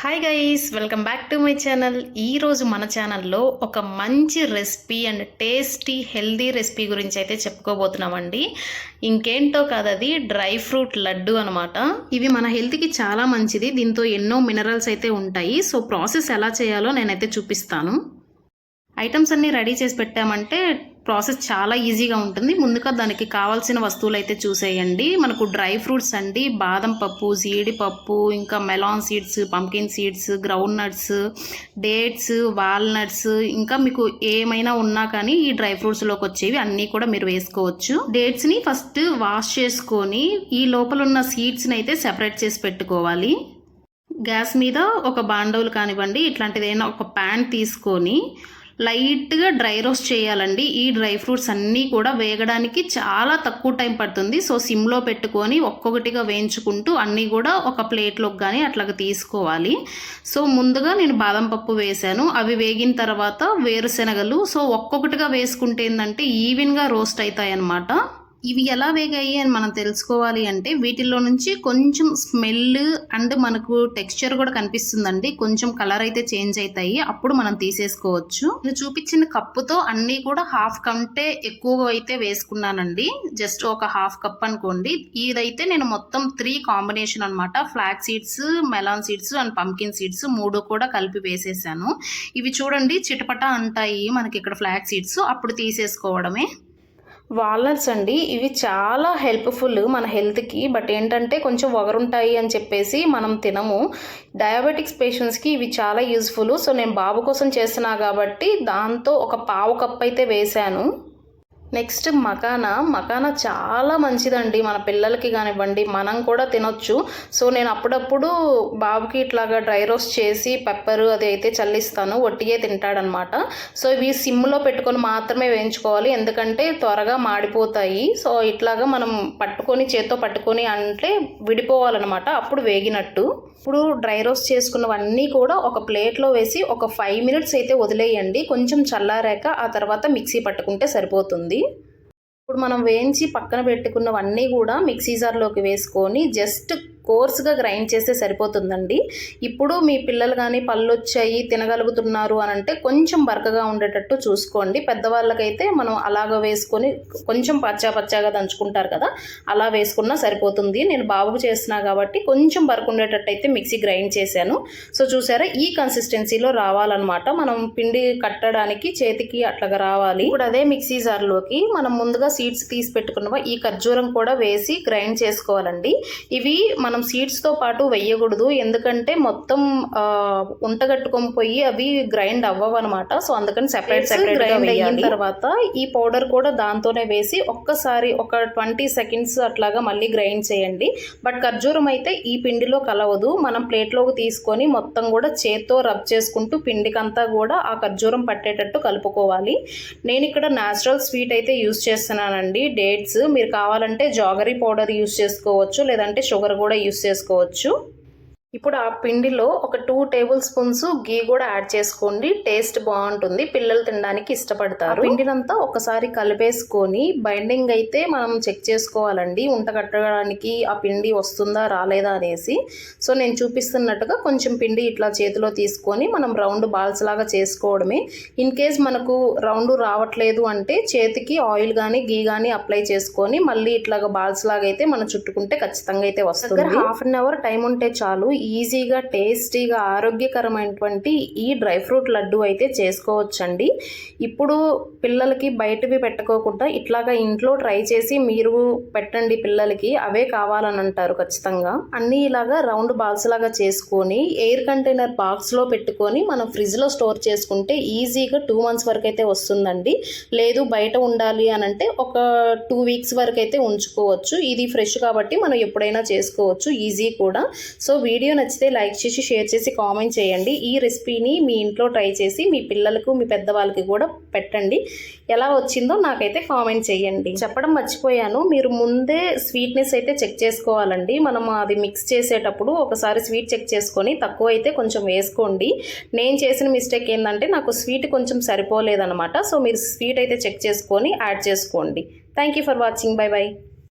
Hi guys welcome back to my channel ఈరోజు మన ఛానల్లో ఒక మంచి recipe and tasty healthy recipe గురించి అయితే చెప్పుకోబోతున్నామండి. ఇంకేంటో కాదది డ్రై ఫ్రూట్ లడ్డు అనమాట ఇవి మన హెల్త్కి చాలా మంచిది దీంతో ఎన్నో మినరల్స్ అయితే ఉంటాయి. సో ప్రాసెస్ ఎలా చేయాలో నేనైతే చూపిస్తాను. ఐటమ్స్ అన్నీ రెడీ చేసి పెట్టామంటే ప్రాసెస్ చాలా ఈజీగా ఉంటుంది. ముందుగా దానికి కావాల్సిన వస్తువులు అయితే చూసేయండి. మనకు డ్రై ఫ్రూట్స్ అండి. బాదం పప్పు జీడిపప్పు ఇంకా melon seeds pumpkin seeds ground nuts dates walnuts ఇంకా మీకు ఏమైనా ఉన్నా కానీ ఈ డ్రై ఫ్రూట్స్లోకి వచ్చేవి అన్నీ కూడా మీరు వేసుకోవచ్చు. డేట్స్ని ఫస్ట్ వాష్ చేసుకొని ఈ లోపల ఉన్న సీడ్స్ని అయితే సెపరేట్ చేసి పెట్టుకోవాలి. గ్యాస్ మీద ఒక బాండవులు కానివ్వండి ఇట్లాంటిదైనా ఒక ప్యాన్ తీసుకొని లైట్గా డ్రై రోస్ట్ చేయాలండి. ఈ డ్రై ఫ్రూట్స్ అన్నీ కూడా వేగడానికి చాలా తక్కువ టైం పడుతుంది. సో సిమ్లో పెట్టుకొని ఒక్కొక్కటిగా వేయించుకుంటూ అన్నీ కూడా ఒక ప్లేట్లోకి కానీ అట్లాగ తీసుకోవాలి. సో ముందుగా నేను బాదం పప్పు వేశాను. అవి వేగిన తర్వాత వేరుశెనగలు. సో ఒక్కొక్కటిగా వేసుకుంటే ఏంటంటే ఈవెన్గా రోస్ట్ అవుతాయి అన్నమాట ఇవి ఎలా వేగాయి అని మనం తెలుసుకోవాలి అంటే వీటిల్లో నుంచి కొంచెం స్మెల్ అండ్ మనకు టెక్స్చర్ కూడా కనిపిస్తుందండి. కొంచెం కలర్ అయితే చేంజ్ అవుతాయి. అప్పుడు మనం తీసేసుకోవచ్చు. నేను చూపించిన కప్పుతో అన్నీ కూడా హాఫ్ కంటే ఎక్కువ అయితే వేసుకున్నానండి. జస్ట్ ఒక హాఫ్ కప్ అనుకోండి. ఇదైతే నేను మొత్తం త్రీ కాంబినేషన్ అనమాట flax seeds melon seeds and pumpkin seeds మూడు కూడా కలిపి వేసేసాను. ఇవి చూడండి చిటపట అంటాయి. మనకి ఇక్కడ ఫ్లాక్ సీడ్స్ అప్పుడు తీసేసుకోవడమే. వాల్నట్స్ అండి. ఇవి చాలా హెల్ప్ఫుల్ మన హెల్త్కి బట్ ఏంటంటే కొంచెం వగరుంటాయి అని చెప్పేసి మనం తినము. డయాబెటిక్స్ పేషెంట్స్కి ఇవి చాలా యూస్ఫుల్ సో నేను బాబు కోసం చేస్తున్నా కాబట్టి దాంతో ఒక పావు కప్ అయితే వేశాను. నెక్స్ట్ మకానా. మకానా చాలా మంచిదండి. మన పిల్లలకి కానివ్వండి మనం కూడా తినొచ్చు. సో నేను అప్పుడప్పుడు బాబుకి ఇట్లాగా డ్రై రోస్ట్ చేసి పెప్పరు అది అయితే చల్లిస్తాను. ఒట్టిగే తింటాడనమాట. సో ఇవి సిమ్లో పెట్టుకొని మాత్రమే వేయించుకోవాలి. ఎందుకంటే త్వరగా మాడిపోతాయి. సో ఇట్లాగా మనం పట్టుకొని చేత్తో పట్టుకొని అంటే విడిపోవాలన్నమాట అప్పుడు వేగినట్టు. ఇప్పుడు డ్రై రోస్ట్ చేసుకున్నవన్నీ కూడా ఒక ప్లేట్లో వేసి ఒక ఫైవ్ మినిట్స్ అయితే వదిలేయండి. కొంచెం చల్లారాక ఆ తర్వాత మిక్సీ పట్టుకుంటే సరిపోతుంది. ఇప్పుడు మనం వేయించి పక్కన పెట్టుకున్నవన్నీ కూడా మిక్సీ జార్లోకి వేసుకొని జస్ట్ కోర్స్గా గ్రైండ్ చేస్తే సరిపోతుందండి. ఇప్పుడు మీ పిల్లలు కానీ పళ్ళు వచ్చాయి తినగలుగుతున్నారు అని అంటే కొంచెం బరకగా ఉండేటట్టు చూసుకోండి. పెద్దవాళ్ళకైతే మనం అలాగ వేసుకొని కొంచెం పచ్చా పచ్చాగా దంచుకుంటారు కదా అలా వేసుకున్నా సరిపోతుంది. నేను బాబుకు చేస్తున్నా కాబట్టి కొంచెం బరకు ఉండేటట్టు అయితే మిక్సీ గ్రైండ్ చేశాను. సో చూసారా ఈ కన్సిస్టెన్సీలో రావాలన్నమాట. మనం పిండి కట్టడానికి చేతికి అట్లాగా రావాలి. ఇప్పుడు అదే మిక్సీ జార్లోకి మనం ముందుగా సీడ్స్ తీసి పెట్టుకున్నవా ఈ ఖర్జూరం కూడా వేసి గ్రైండ్ చేసుకోవాలండి. ఇవి మనం మనం సీడ్స్తో పాటు వేయకూడదు. ఎందుకంటే మొత్తం ఉంటగట్టుకొని పోయి అవి గ్రైండ్ అవ్వవు అనమాట సో అందుకని సెపరేట్ సెపరేట్ గ్రైండ్ అయిన తర్వాత ఈ పౌడర్ కూడా దాంతోనే వేసి ఒక్కసారి ఒక ట్వంటీ సెకండ్స్ అట్లాగా మళ్ళీ గ్రైండ్ చేయండి. బట్ ఖర్జూరం అయితే ఈ పిండిలో కలవదు. మనం ప్లేట్లోకి తీసుకొని మొత్తం కూడా చేత్తో రబ్ చేసుకుంటూ పిండికంతా కూడా ఆ ఖర్జూరం పట్టేటట్టు కలుపుకోవాలి. నేను ఇక్కడ న్యాచురల్ స్వీట్ అయితే యూస్ చేస్తున్నానండి. డేట్స్ మీరు కావాలంటే జాగరీ పౌడర్ యూస్ చేసుకోవచ్చు. లేదంటే షుగర్ కూడా యూస్ చేసుకోవచ్చు. ఇప్పుడు ఆ పిండిలో ఒక టూ టేబుల్ స్పూన్స్ గీ కూడా యాడ్ చేసుకోండి. టేస్ట్ బాగుంటుంది. పిల్లలు తినడానికి ఇష్టపడతారు. పిండినంతా ఒకసారి కలిపేసుకొని బైండింగ్ అయితే మనం చెక్ చేసుకోవాలండి. ఉంట కట్టడానికి ఆ పిండి వస్తుందా రాలేదా అనేసి. సో నేను చూపిస్తున్నట్టుగా కొంచెం పిండి ఇట్లా చేతిలో తీసుకొని మనం రౌండ్ బాల్స్ లాగా చేసుకోవడమే. ఇన్ కేస్ మనకు రౌండ్ రావట్లేదు అంటే చేతికి ఆయిల్ కానీ గీ కానీ అప్లై చేసుకొని మళ్ళీ ఇట్లాగా బాల్స్ లాగా అయితే మనం చుట్టుకుంటే ఖచ్చితంగా అయితే వస్తుంది. హాఫ్ అన్ అవర్ టైం ఉంటే చాలు. ఈజీగా టేస్టీగా ఆరోగ్యకరమైనటువంటి ఈ డ్రై ఫ్రూట్ లడ్డు అయితే చేసుకోవచ్చండి. ఇప్పుడు పిల్లలకి బయటవి పెట్టుకోకుండా ఇట్లాగా ఇంట్లో ట్రై చేసి మీరు పెట్టండి పిల్లలకి అవే కావాలని అంటారు ఖచ్చితంగా. అన్నీ ఇలాగా రౌండ్ బాల్స్ లాగా చేసుకొని ఎయిర్ కంటైనర్ బాక్స్లో పెట్టుకొని మనం ఫ్రిడ్జ్లో స్టోర్ చేసుకుంటే ఈజీగా టూ మంత్స్ వరకు అయితే వస్తుందండి. లేదు బయట ఉండాలి అని అంటే ఒక టూ వీక్స్ వరకు అయితే ఉంచుకోవచ్చు. ఇది ఫ్రెష్ కాబట్టి మనం ఎప్పుడైనా చేసుకోవచ్చు ఈజీ కూడా. సో వీడియో వీడియో నచ్చితే లైక్ చేసి షేర్ చేసి కామెంట్ చేయండి. ఈ రెసిపీని మీ ఇంట్లో ట్రై చేసి మీ పిల్లలకు మీ పెద్దవాళ్ళకి కూడా పెట్టండి. ఎలా వచ్చిందో నాకైతే కామెంట్ చేయండి. చెప్పడం మర్చిపోయాను. మీరు ముందే స్వీట్నెస్ అయితే చెక్ చేసుకోవాలండి. మనం అది మిక్స్ చేసేటప్పుడు ఒకసారి స్వీట్ చెక్ చేసుకొని తక్కువ అయితే కొంచెం వేసుకోండి. నేను చేసిన మిస్టేక్ ఏంటంటే నాకు స్వీట్ కొంచెం సరిపోలేదనమాట సో మీరు స్వీట్ అయితే చెక్ చేసుకొని యాడ్ చేసుకోండి. Thank for watching. Bye bye.